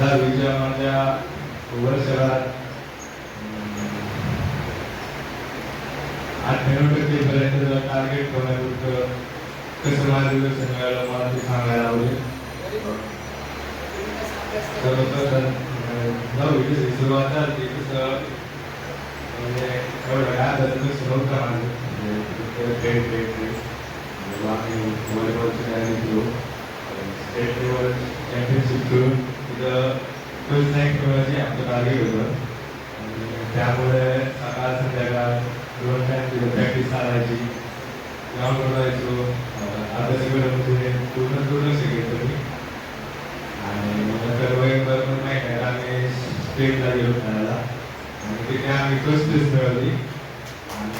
दहावीच्या माझ्या वर्षात अं, अठ्ठ्याण्णव टक्केपर्यंत टार्गेट होण्यापुरतं कसं मार्गदर्शन मिळालं मला ते सांगायला आवडेल. सर्वप्रथम दहावीची सुरुवात झाली कसं म्हणजे एवढं काय झालं कसं नव्हतं माझं म्हणजे खेळ खेळ आम्ही व्हॉलीबॉलची तयारी केलो स्टेट लेवल चॅम्पियनशिप करून तिथं फर्स्ट रँक मिळवायची आमचं टार्गेट होतं. आणि त्यामुळे सकाळ संध्याकाळ दोन टाइम तिथं प्रॅक्टिस चालायची. ग्राउंडवर जायचो अभ्यास म्हणजे पूर्ण पूर्ण शिकायचो मी. आणि नंतर नोव्हेंबर पण नाही काय आम्ही स्टेटला गेलो खेळायला. आणि तिथे आम्ही फर्स्ट प्लेस मिळवली आणि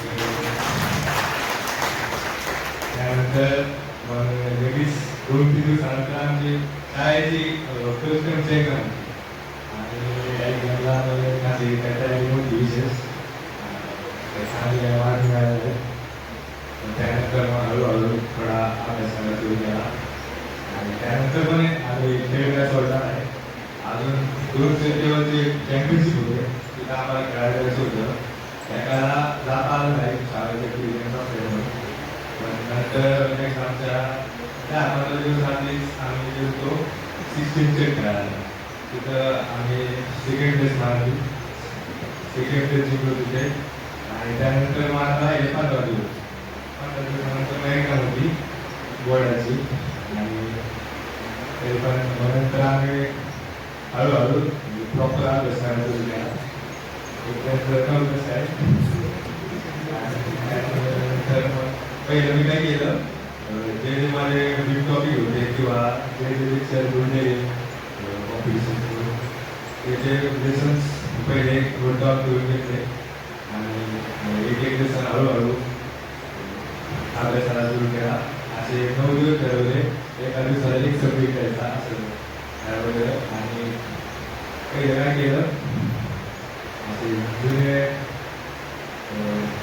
त्यानंतर मग लगेच दोन तीन दिवसानंतर आमची शाळेची फर्स्ट टाइमची एक्झाम आणि एक्झामला माझी काहीतरी मोठी विशेष चांगले मार्क मिळाले त्यानंतर मग हळूहळू थोडा अभ्यासाला सुरू केला. आणि त्यानंतर पण आम्ही खेळ काय सोडला नाही अजून दोन लेवलचे चॅम्पियनशिप होते. तिथं आम्हाला खेळायला जायचं होतं एकाला जाता आलं नाही शाळेच्या क्रिकेट नसल्यामुळे पण नंतर नेक्स्ट आमच्या त्या पंधरा दिवस आम्ही आम्ही गेलो सिक्स्टीन स्टेट खेळायला तिथं आम्ही सेकंड प्लेस मारली. सेकंड प्लेस जिंकलो तिथे. आणि त्यानंतर मग आता पंधरा दिवस. पंधरा दिवसानंतर मग होती बोर्डाची आणि तरी पण नंतर आम्ही हळूहळू प्रॉपर अभ्यास करायला सुरू केला त्यानंतर आहे. आणि त्यानंतर मग पहिलं मी काय केलं अं, जे जे माझे बिग टॉपिक होते किंवा जे जे ऑफिस त्याचे लेसन्स पहिले नोट डाऊन करून घेतले. आणि एक एक लेसन हळूहळू अभ्यासाला सुरू केला. असे नऊ दिवस ठरवले. एका दिवसाला एक सब्जेक्ट द्यायचा असं त्याबद्दल आणि काही काय केलं? असे जुने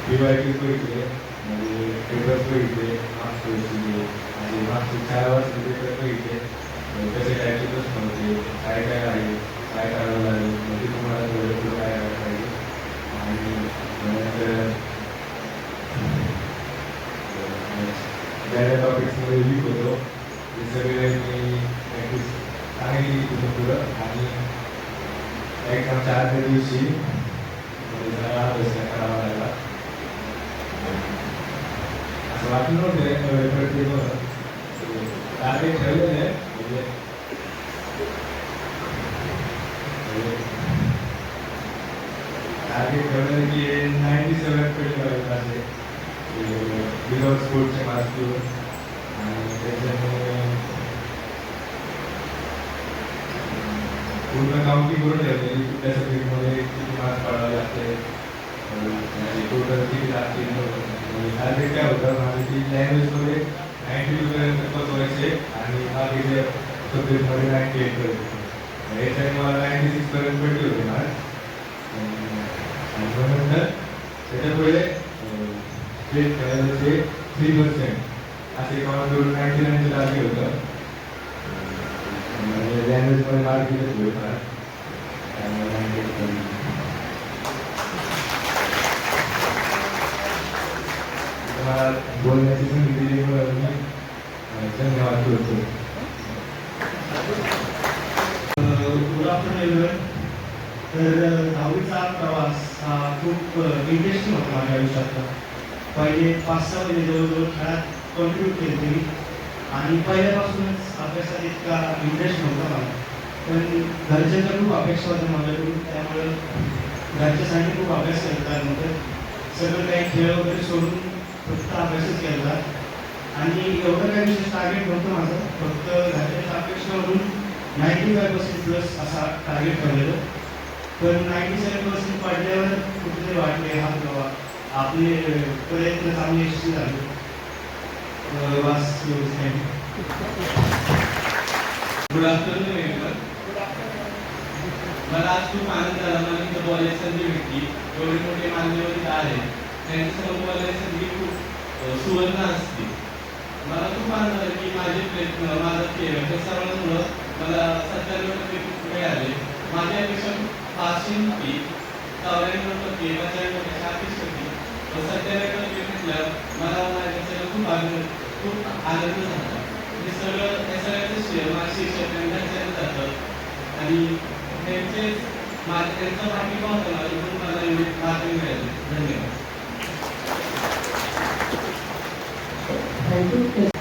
पी वाय क्यूज बघितले. म्हणजे पेपर्स बघितले मार्क्स बघितले. आणि मार्क्स चार वर्ष पेपर बघितले. अं, काय टाईपचे प्रश्न होते. काय काय आहे? काय करावं लागेल म्हणजे तुम्हाला थोडं थोडं काय करायला पाहिजे? आणि नंतर टॉपिक्समध्ये वीक होतो ते सगळे मी प्रॅक्टिस चांगली तिथून पुढं. आणि एक्झामच्या आदल्या दिवशी म्हणजे जरा अभ्यास करावा लागला. असं वाटलं नव्हतं प्रत्येक टार्गेट ठेवलेलं आहे. म्हणजे टार्गेट ठरवलं की नाईन्टी सेवन पेट करायचं असे विदाउट स्पोर्टचे मार्क्स घेऊन आणि त्याच्यामुळे पूर्ण काउंटिंग करून ठेवलेली कुठल्या सब्जेक्टमध्ये किती मार्क्स पाडावे लागते टोटल किती लागतील टार्गेट काय होतं माझं की लँग्वेजमध्ये नाईन्टी टूपर्यंत पोचवायचे आणि बाकीचे सब्जेक्टमध्ये नाईन्टी एट पर्यंत याच्याने मला नाईन्टी सिक्स पर्यंत भेटले होते मार्क्स आणि मग नंतर त्याच्यापुढे स्टेट करायचे थ्री पर्सेंट असे काउंट करून नाईन्टी नाईनचं लागले होतं लँग्वेजमध्ये मार्क दिले थोडे त्यामुळे नाईन्टी एट तुम्हाला बोलण्याची संधी दिल्यामुळे मी धन्यवाद करतो तर दहावीचा प्रवास हा खूप इंटरेस्टिंग होता माझ्या आयुष्यातला. पहिले पाच सहा महिने जवळजवळ खेळात कॉन्ट्रीब्यूट केली तरी. आणि पहिल्यापासूनच अभ्यासात इतका इंटरेस्ट नव्हता मला. पण घरच्यांच्या खूप अपेक्षा होत्या माझ्याकडून. त्यामुळे घरच्यासाठी खूप अभ्यास केला नंतर. सगळं काही खेळ वगैरे सोडून फक्त अभ्यासच केला. आणि एवढं काही विशेष टार्गेट नव्हतं माझं. फक्त घरच्याच्या अपेक्षेवरून नाईन्टी फाय पर्सेंट प्लस असा टार्गेट ठरलेलं पण नाईन्टी सेवन पर्सेंट पडल्यावर कुठेतरी वाटले हा बाबा आपले प्रयत्न चांगले यशस्वी झाले. वास बस गुड आफ्टरनून एव्हरीवन मला आज खूप आनंद झाला. मला तिथं बोलायची संधी भेटली. एवढे मोठे मान्यवर इथं आले त्यांच्यासमोर बोलायची खूप सुवर्ण असते. मला खूप आनंद झाला की माझे प्रयत्न माझं खेळ हे सर्वांमुळं मला सत्त्याण्णव टक्के मिळाले. माझ्या अपेक्षा पाचशे फारशी चौऱ्याण्णव टक्के पंच्याण्णव टक्के अपेक्षा होती. सत्त्याण्णव टक्के मला माझ्या खूप आनंद खूप आनंद झाला. हे सगळं हे सगळ्याचं श्रेय माझ्या शिक्षकांना घरच्यांना जातं. आणि त्यांचे माझ्या त्यांचा पाठिंबा होता मला मला एवढी धन्यवाद. माझे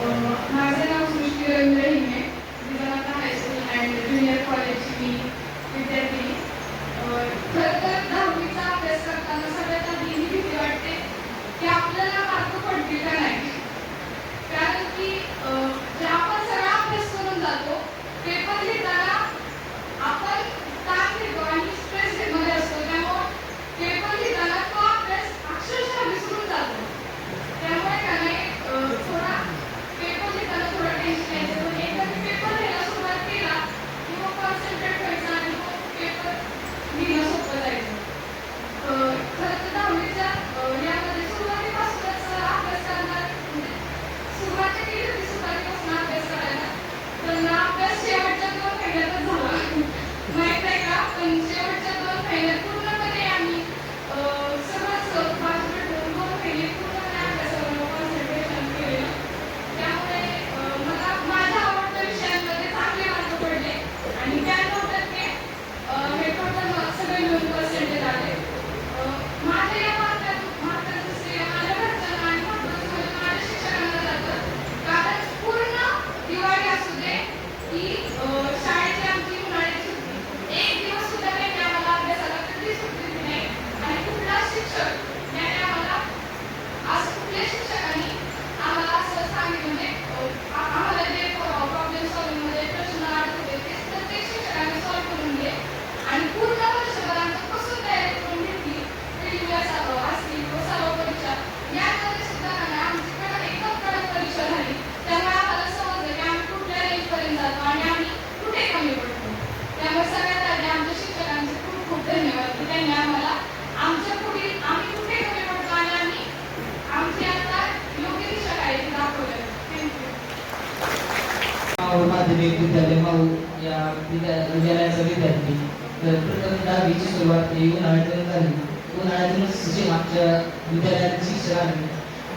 प्रथम सुरुवात ही उन्हाळ्यातून झाली. उन्हाळ्यातूनच जे मागच्या विद्यालयातील शिक्षकांनी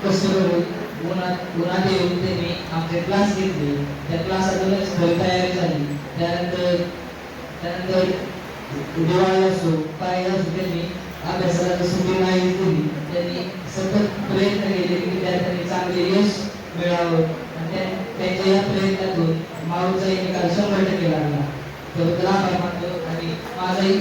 कसं करून उन्हात उन्हात येऊन त्यांनी आमचे क्लास घेतले. त्या क्लासातूनच खरी तयारी झाली. त्यानंतर त्यानंतर दिवाळी असो काय असो त्यांनी अभ्यासाला सुट्टी नाही दिली. त्यांनी सतत प्रयत्न केले की विद्यार्थ्यांनी चांगले यश मिळावं. आणि त्यांच्या या प्रयत्नातून माऊचा निकाल शंभर टक्के लागला. त्याबद्दल आभार मानतो आणि माझाही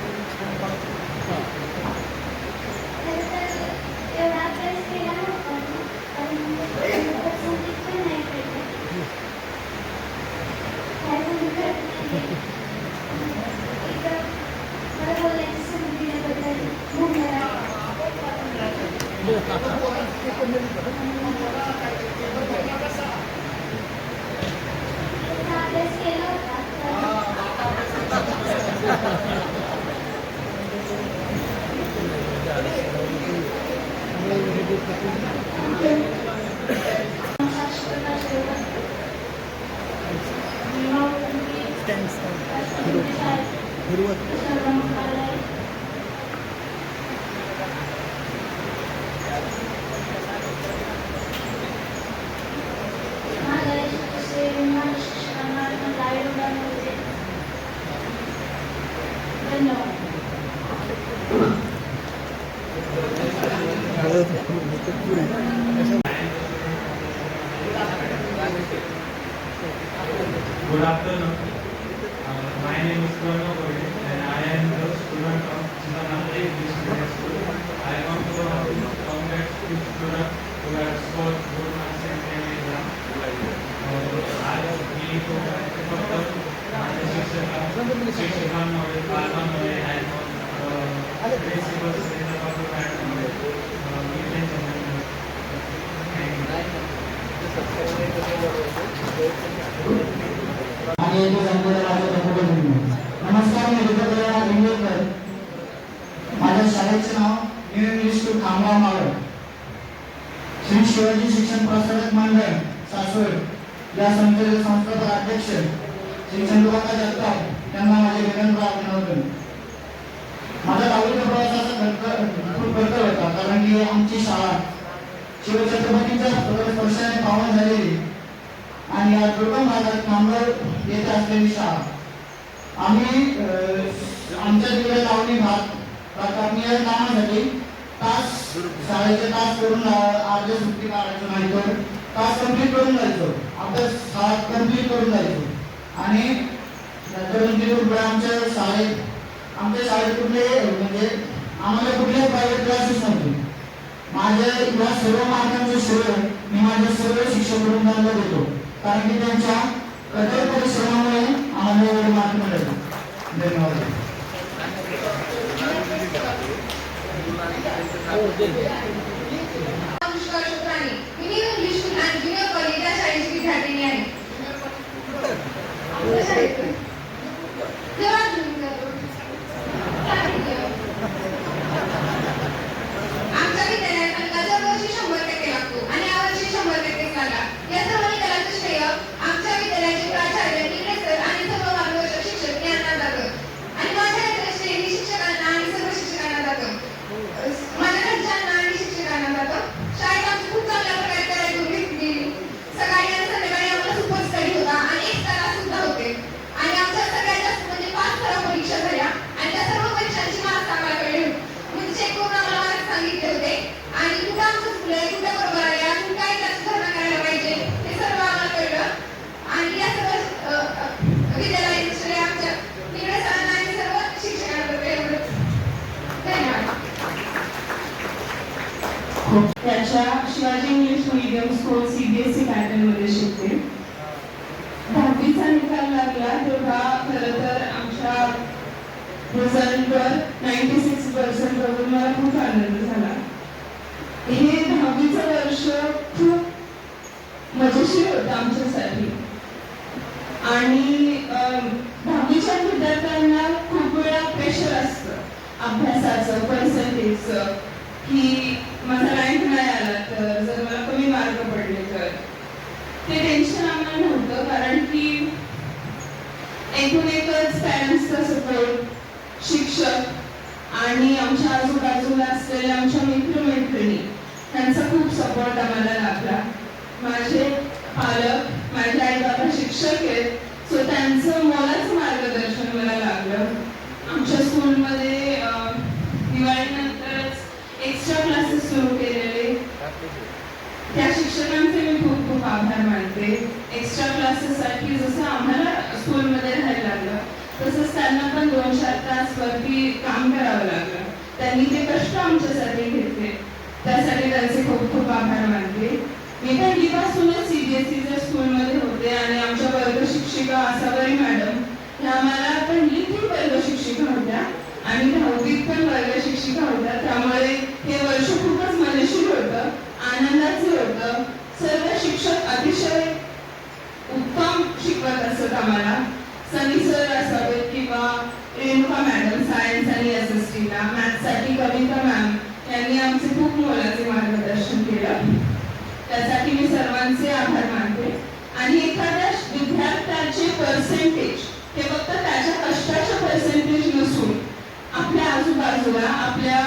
एवढा अभ्यास केला नव्हता मी. कारण पर्सेंटेज पण नाही पडले काय पण करत नाही इथं मला बोलायची संधी दिल्याबद्दल धन्यवाद त्याचा अभ्यास केला होता तर धन्यवाद Good afternoon. Uh, my name is Pranav Gode and I am the student of Chittanam English Medium School. I come to congratulate the student who have scored good marks in their exam. Uh, आज मी तो फक्त माझ्या शिक्षका शिक्षकांमुळे पालकांमुळे आणि principal मॅडममुळे मी त्यांच्यामुळे आणि येथे जमलेल्या माझ्या प्रमुखांनी. नमस्कार मी रुद्रप्रयाग लिंगेकर माझ्या शाळेचे नाव new English school Khamgaon Maval Shri Shivaji Shikshan Prasarak Mandal Saswad या संस्थेचे संस्थापक अध्यक्ष श्री चंद्रकांत जगताप. माझे विनम्र अभिनंदन माझा दहावीचा प्रवासाचा खूप खर्च होता कारण की आमची शाळा शिवछत्रपतींच्या स्पर्शाने पावन झालेली. आणि या दुर्गम भागात खामगाव येथे असलेली शाळा. आम्ही अह, आमच्या तिकडे लावणी भात कापणी या कामासाठी तास शाळेचे तास करून अह, अर्धे सुट्टी काढायचो नाही तर तास कंप्लीट करून जायचो. अभ्यास शाळा कंप्लीट करून जायचो. आणि आमच्या शाळेत. आमच्या शाळेत कुठले म्हणजे आम्हाला कुठले प्रायव्हेट क्लासेस नव्हते. माझ्या या सर्व मार्गांचे श्रेय मी माझ्या सर्व शिक्षक वृंदांना देतो कारण की त्यांच्या कठोर परिश्रमामुळे आम्हाला एवढे मार्क मिळाले. धन्यवाद. इंग्लिश आणि शाळेची विद्यार्थिनी आहे आपल्या शाळेतून केव्हा join झालो? साहित्य. आमच्या विद्यालयात अंका दरवर्षी शंभर टक्के लागतो आणि यावर्षी शंभर टक्केच लागला या सर्व निकालाचं श्रेय आमच्या विद्यालयाचे प्राचार्य निगडे सर आणि सर्व मार्गदर्शक शिक्षक यांना जातं आणि माझ्या याचं श्रेय ही शिक्षकांना आणि सर्व शिक्षकांना जातं माझ्या घरच्यांना आणि शिक्षकांना जातं शाळेत आमची खूप चांगल्या प्रकारे तयारी करून घेतली गेली सकाळी आणि संध्याकाळी आम्हाला सुपर स्टडी होता आणि एक तास सुद्धा होते आणि आमच्या सगळ्यात जास्त म्हणजे पाच सराव परीक्षा झाल्या आणि त्या सर्व परीक्षांची मार्क्स आम्हाला कळले म्हणजे चेक करून आम्हाला मार्क्स सांगितले होते आणि कुठं आमचं चुकलंय कुठं बरोबर आहे अजून काय त्यात सुधारणा करायला पाहिजे हे सर्व आम्हाला कळलं आणि या सर्व अ, अ, विद्यालयाचे श्रेय आमच्या निगडे सरांना आणि सर्व शिक्षकांना एवढंच धन्यवाद त्याच्या Shivaji English medium school CBSE पॅटर्नमध्ये शिकते दहावीचा निकाल लागला तेव्हा खरं तर आमच्या रिझल्टवर नाईन्टी सिक्स पर्सेंट बघून मला खूप आनंद झाला हे दहावीचं वर्ष खूप मजेशीर होतं आमच्यासाठी आणि अम, दहावीच्या विद्यार्थ्यांना खूप वेळा प्रेशर असतं अभ्यासाचं पर्सेंटेजचं की माझा रँक नाही आला तर जर मला कमी मार्क पडले तर. ते टेन्शन आम्हाला नव्हतं कारण की एकूण एकच पॅरेंट्सचा सपोर्ट शिक्षक आणि आमच्या आजूबाजूला असलेल्या आमच्या मित्रमैत्रिणी त्यांचा खूप सपोर्ट आम्हाला लाभला माझे पालक माझे आई बाबा शिक्षक आहेत सो त्यांचं मला मार्गदर्शन मला लागलं आमच्या स्कूलमध्ये अं, दिवाळीनंतरच एक्स्ट्रा क्लासेस सुरू केलेले. त्या शिक्षकांचे मी खूप खूप आभार मानते. एक्स्ट्रा क्लासेससाठी जसं आम्हाला स्कूलमध्ये राहायला लागलं तसंच त्यांना पण दोन चार तास वरती काम करावं लागलं. त्यांनी ते कष्ट आमच्यासाठी घेतले. त्यासाठी त्यांचे खूप खूप आभार मानते. मी पहिलीपासूनच सीबीएसईच्या स्कूलमध्ये होते आणि आमच्या वर्ग शिक्षिका आसाबाई मॅडम ह्या आम्हाला पहिलीतील वर्ग शिक्षिका होत्या आणि दहावीत पण वर्ग शिक्षिका होत्या. त्यामुळे हे वर्ष खूपच मजेशीर होतं आनंदाचे होतं. सर्व शिक्षक अतिशय उत्तम शिकवत असत आम्हाला. सनी सर असावेत किंवा रेणुका मॅडम सायन्स आणि एस एस टीला मॅथ्ससाठी कविता मॅम यांनी आमचे खूप मोलाचे मार्गदर्शन केलं. त्यासाठी मी सर्वांचे आभार मानते. आणि एखाद्या विद्यार्थ्याचे पर्सेंटेज हे फक्त त्याच्या कष्टाचे पर्सेंटेज नसून आपल्या आजूबाजूला आपल्या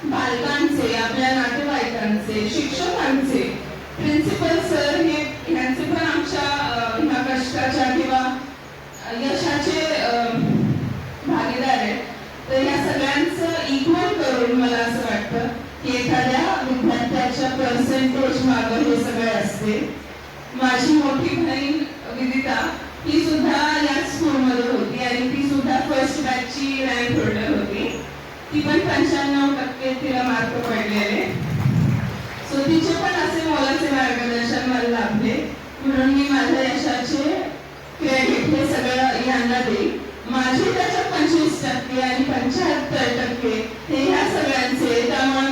बालकांचे आपल्या नातेवाईकांचे शिक्षकांचे प्रिन्सिपल सर हे यांचे पण आमच्या ह्या कष्टाच्या किंवा यशाचे भागीदार आहेत. तर या सगळ्यांचं इक्वल करून मला असं वाटतं की एखाद्या विद्यार्थ्याच्या पर्सेंटेज मार्ग हे सगळे असते माझी मोठी बहीण विदिता ही सुद्धा याच स्कूलमध्ये होती आणि ती सुद्धा फर्स्ट बॅचची रँक होल्डर पंच्याण्णव टक्के तिला मार्क पडलेले. सो तिचे पण असे मोलाचे मार्गदर्शन मला लाभले. म्हणून मी माझ्या यशाचे क्रेडिट हे सगळं यांना देईल माझे त्याच्यात पंचवीस टक्के आणि पंच्याहत्तर टक्के हे ह्या सगळ्यांचे त्यामुळे